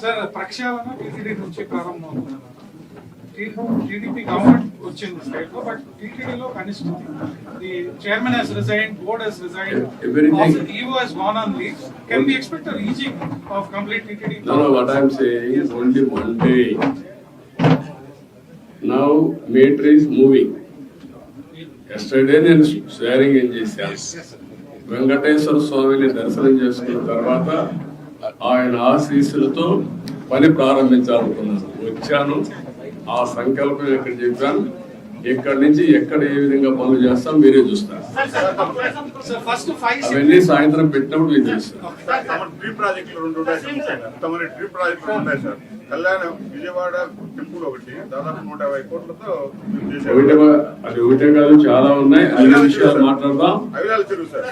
Sir ప్రక్షాళన TTD నుంచి ప్రారంభం టీడీపీ గవర్నమెంట్ వచ్చింది స్టేట్లో బట్ టీటీడీలో కనిష్ఠితి the chairman has resign board has resign Everything- EO has gone on leave can be expect a raising of complete TTD No, no, what I'm saying is only one day. Now meter is moving. Yesterday నేను sharing ఏం చేశాను వెంకటేశ్వర స్వామిని దర్శనం చేసుకున్న తర్వాత ఆయన ఆశీస్సులతో పని ప్రారంభించాలనుకున్నాను. వచ్చాను. ఆ సంకల్పం ఇక్కడ చెప్పాను? ఇక్కడ నుంచి ఎక్కడ ఏ విధంగా పనులు చేస్తాం మీరే చూస్తారు. సార్ ఫస్ట్ ఫైవ్ అవన్నీ సాయంత్రం పెట్టినప్పుడు సార్. కళ్యాణం విజయవాడ టెంపుల్ ఒకటి. దాదాపు నూట యాభై కోట్లతో అది ఒకటే కాదు చాలా ఉన్నాయి. అన్ని విషయాలు మాట్లాడదాం. సార్.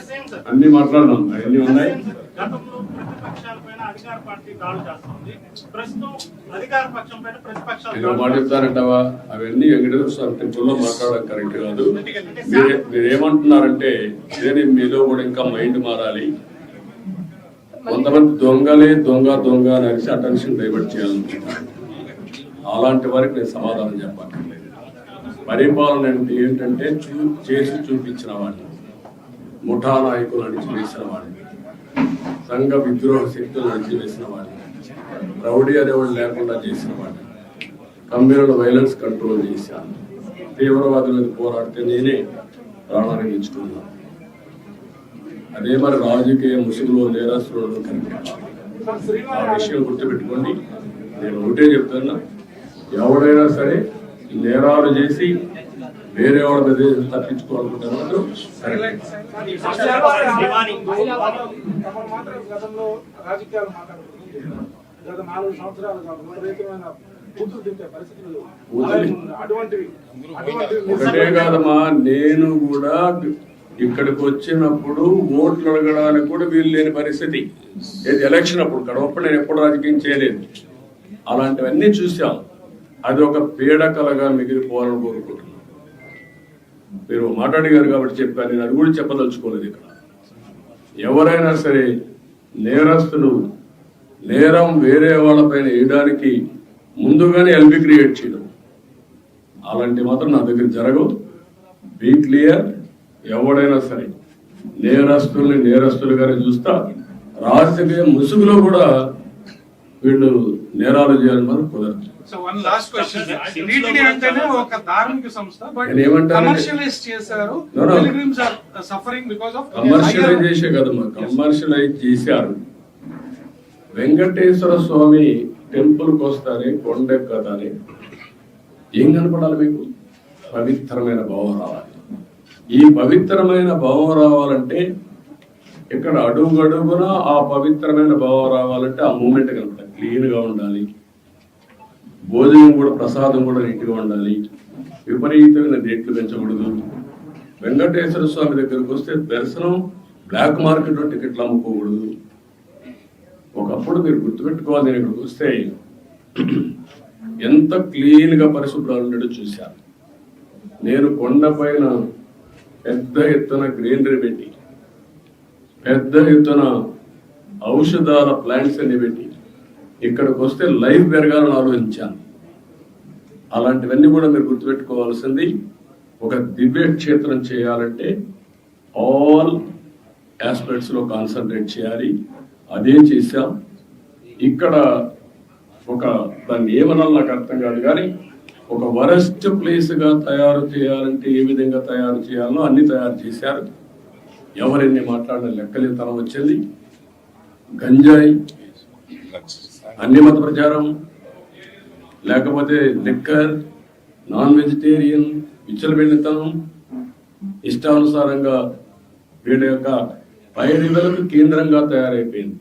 అన్ని మాట్లాడదాం. అవన్నీ ఉన్నాయి. గతంలో ప్రతిపక్షాల పైన అధికార పార్టీ దాడులు చేస్తుంది. ప్రస్తుతం అధికార పక్షం పైన ప్రతిపక్షాలు నేను మాట చెప్తానంటావా? అవన్నీ వెంకటేశ్వర స్వామి టెంపుల్లో మాట్లాడడం కరెక్ట్ కాదు. మీరే- మీరేమంటున్నారంటే ఇదే మీలో కూడా ఇంకా మైండ్ మారాలి. కొంతమంది దొంగలే దొంగ దొంగ అని అరిసి అటెన్షన్ డైవర్ట్ చేయాలనుకుంటున్నారు. అలాంటి వారికి నేను సమాధానం చెప్పక్కర్లేదు. పరిపాలన అంటే ఏంటంటే చూ చేసి చూపించిన వాడిని. ముఠా నాయకులు అణిచివేసిన వాడిని. సంఘ విద్రోహ శక్తులు అణిచివేసిన వాడిని. రౌడీ అనేవాడు లేకుండా చేసిన వాడిని. కమ్యూనల్ వైలెన్స్ కంట్రోల్ చేశాను. తీవ్రవాదుల మీద పోరాడితే నేనే ప్రాణాన్ని ఇచ్చుకున్నాను అదే మరి రాజకీయ ముసుగులో నేరస్తులు కనిపించాలి. ఆ విషయం గుర్తుపెట్టుకోండి. నేను ఒకటే చెప్తున్నా. ఎవడైనా సరే నేరాలు చేసి వేరే వాళ్ళ మీద తప్పించుకోవాలనుకుంటారు గత నాలుగు సంవత్సరాలుగా విపరీతమైన ఒకటే కాదమ్మా నేను కూడా ఇక్కడికి వచ్చినప్పుడు ఓట్లు అడగడానికి కూడా వీలు లేని పరిస్థితి. ఏది ఎలక్షన్ అప్పుడు కడవప్పుడు నేను ఎప్పుడు రాజకీయం చేయలేదు. అలాంటివన్నీ చూసాం అది ఒక పీడకలగా మిగిలిపోవాలని కోరుకుంటున్నాను మీరు మాట్లాడిగారు కాబట్టి చెప్పాను నేను అది కూడా చెప్పదలుచుకోలేదు ఇక్కడ. ఎవరైనా సరే నేరస్తులు నేరం వేరే వాళ్ళపైన వేయడానికి ముందుగానే ఎల్బి క్రియేట్ చేయడం. అలాంటి మాత్రం నా దగ్గర జరగవు. బీ క్లియర్ ఎవడైనా సరే నేరస్తుల్ని నేరస్తులుగానే చూస్తా. రాజకీయ ముసుగులో కూడా వీళ్ళు నేరాలు చేయాలని మనం కుదరదు. So one last question TTD అంటేనే ఒక ధార్మిక సంస్థ బట్ కమర్షియలైజ్ చేశారు. Pilgrims are suffering because of commercialize చేసే కదమ్మా కమర్షియలైజ్ చేశారు. వెంకటేశ్వర స్వామి టెంపుల్కి వస్తానే కొండెక్కతానే ఏం కనపడాలి మీకు? పవిత్రమైన భావం రావాలి. ఈ పవిత్రమైన భావం రావాలంటే ఇక్కడ అడుగడుగున ఆ పవిత్రమైన భావం రావాలంటే ఆ మూమెంట్ కనపడాలి. క్లీన్గా ఉండాలి. భోజనం కూడా ప్రసాదం కూడా నీట్గా ఉండాలి. విపరీతమైన రేట్లు పెంచకూడదు. వెంకటేశ్వర స్వామి దగ్గరకు వస్తే దర్శనం బ్లాక్ మార్కెట్లో టికెట్లు అమ్ముకోకూడదు. ఒకప్పుడు మీరు గుర్తుపెట్టుకోవాలి నేను ఇక్కడికి వస్తే ఎంత క్లీన్గా పరిశుభ్రాలు ఉండేటో చూశాను. నేను కొండపైన పెద్ద ఎత్తున గ్రీనరీ పెట్టి పెద్ద ఎత్తున ఔషధాల ప్లాంట్స్ అన్ని పెట్టి ఇక్కడికి వస్తే లైఫ్ పెరగాలని ఆలోచించాను. అలాంటివన్నీ కూడా మీరు గుర్తుపెట్టుకోవాల్సింది ఒక దివ్య క్షేత్రం చేయాలంటే ఆల్ ఆస్పెక్ట్స్లో కాన్సన్ట్రేట్ చేయాలి. అదే చేశాం. ఇక్కడ ఒక దాన్ని ఏమనాలి నాకు అర్థం కాదు కానీ ఒక వరస్ట్ ప్లేస్గా తయారు చేయాలంటే ఏ విధంగా తయారు చేయాలో అన్ని తయారు చేశారు. ఎవరిని మాట్లాడిన లెక్కలేతనం వచ్చింది. గంజాయి అన్ని మత ప్రచారం లేకపోతే లిక్కర్ నాన్ వెజిటేరియన్ విచ్చలబెండితనం ఇష్టానుసారంగా వీళ్ళ యొక్క పైరులకు కేంద్రంగా తయారైపోయింది.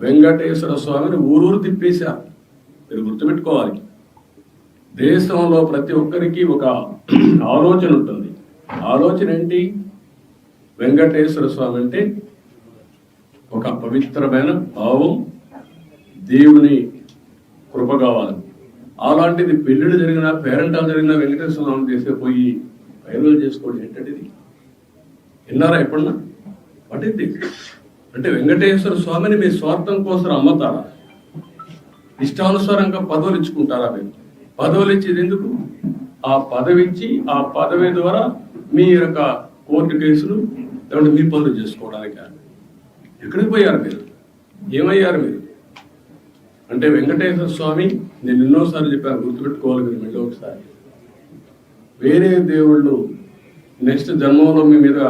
వెంకటేశ్వర స్వామిని ఊరూరు తిప్పేశారు మీరు గుర్తుపెట్టుకోవాలి. దేశంలో ప్రతి ఒక్కరికి ఒక ఆలోచన ఉంటుంది. ఆలోచన ఏంటి? వెంకటేశ్వర స్వామి అంటే ఒక పవిత్రమైన భావం దేవుని కృప కావాలి. అలాంటిది పెళ్ళిళ్ళు జరిగిన పేరెంటాలు జరిగిన వెంకటేశ్వర స్వామి తీసుకుపోయి వైరల్ చేసుకోవడం ఏంటంటే ఇది విన్నారా ఎప్పుడన్నా? వాట్ ఇది అంటే వెంకటేశ్వర స్వామిని మీ స్వార్థం కోసం అమ్మతారా ఇష్టానుసారంగా పదవులు ఇచ్చుకుంటారా మీరు? పదవులు ఇచ్చేది ఎందుకు? ఆ పదవి ఇచ్చి ఆ పదవి ద్వారా మీ యొక్క కోర్టు కేసులు లేకుంటే మీ పనులు చేసుకోవడానికి? ఎక్కడికి పోయారు మీరు? ఏమయ్యారు మీరు? అంటే వెంకటేశ్వర స్వామి నేను ఎన్నోసార్లు చెప్పాను గుర్తుపెట్టుకోవాలి మీరు మళ్ళీ ఒకసారి. వేరే దేవుళ్ళు నెక్స్ట్ జన్మంలో మీ మీద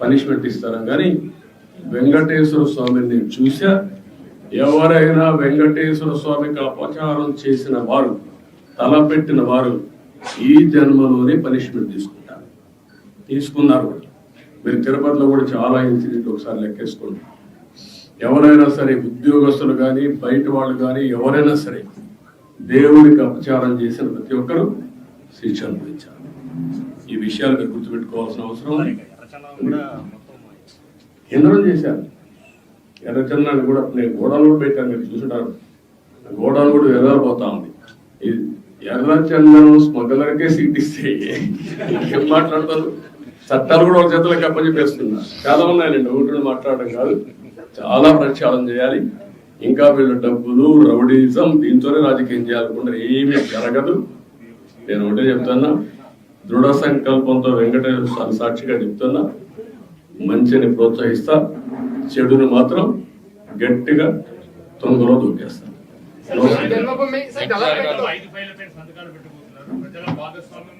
పనిష్మెంట్ ఇస్తారా? కానీ వెంకటేశ్వర స్వామిని నేను చూసా ఎవరైనా వెంకటేశ్వర స్వామికి అపచారం చేసిన వారు తలపెట్టిన వారు ఈ జన్మలోనే పనిష్మెంట్ తీసుకుంటారు. తీసుకున్నారు కూడా. మీరు తిరుపతిలో కూడా చాలా ఇన్సిడెంట్ ఒకసారి లెక్కేసుకోండి. ఎవరైనా సరే ఉద్యోగస్తులు కానీ బయట వాళ్ళు కానీ ఎవరైనా సరే దేవుడికి అపచారం చేసిన ప్రతి ఒక్కరూ శిక్ష అనుభవించాలి ఈ విషయాలు మీరు గుర్తుపెట్టుకోవాల్సిన అవసరం కేంద్రం చేశారు? ఎర్రచందనాన్ని కూడా నేను గోడౌన్ కూడా పెట్టాను మీరు చూసుంటారు. గోడౌన్ కూడా ఎర్రపోతా ఉంది. ఇది ఎర్రచందనం స్మగ్లర్కే సీట్ ఇస్తే ఏం మాట్లాడతారు? చట్టాలు కూడా ఒక చేతులకి అప్పచెప్పేస్తున్నా. చాలా ఉన్నాయండి ఒకటి మాట్లాడడం కాదు. చాలా ప్రక్షాళన చేయాలి. ఇంకా వీళ్ళు డబ్బులు రౌడీజం దీంతోనే రాజకీయం చేయాలనుకుంటే ఏమీ జరగదు. నేను ఒకటే చెప్తున్నా. దృఢ సంకల్పంతో వెంకటేశ్వర స్వామి సాక్షిగా చెప్తున్నా. మంచిని ప్రోత్సహిస్తా. చెడుని మాత్రం గట్టిగా తొందరలో దూకేస్తా ఐదు ఫైళ్ళ పైన సంతకాలు పెట్టబోతున్నారు ప్రజల భాగస్వామ్యం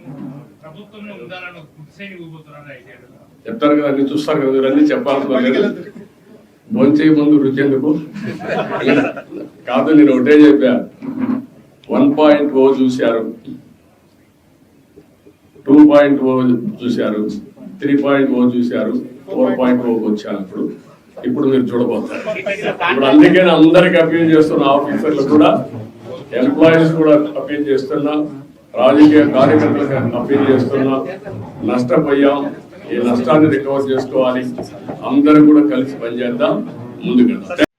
ప్రభుత్వంలో ఉండాలని ఒక కుట్సేని ఊబోతున్నారు ఐదేళ్ళు చెప్తారు కదా అన్ని చూస్తారు కదా మీరు అన్ని చెప్పాలనుకోలేదు. భోంచే ముందు రుచి ఎందుకు? కాదు నేను ఒకటే చెప్పా. వన్ పాయింట్ ఓ చూశారు. టూ పాయింట్ ఓ చూశారు. త్రీ పాయింట్ ఓ చూశారు. ఫోర్ పాయింట్ ఓ వచ్చాను ఇప్పుడు. ఇప్పుడు మీరు చూడబోతారు ఇప్పుడు అందుకే అందరికి అప్పీల్ చేస్తున్న ఆఫీసర్లు కూడా ఎంప్లాయీస్ కూడా అప్పీల్ చేస్తున్నా రాజకీయ కార్యకర్తలకు అప్పీల్ చేస్తున్నా నష్టపోయాం. ఈ నష్టాన్ని రికవర్ చేసుకోవాలి. అందరం కూడా కలిసి పనిచేద్దాం. ముందుకెళ్దాం.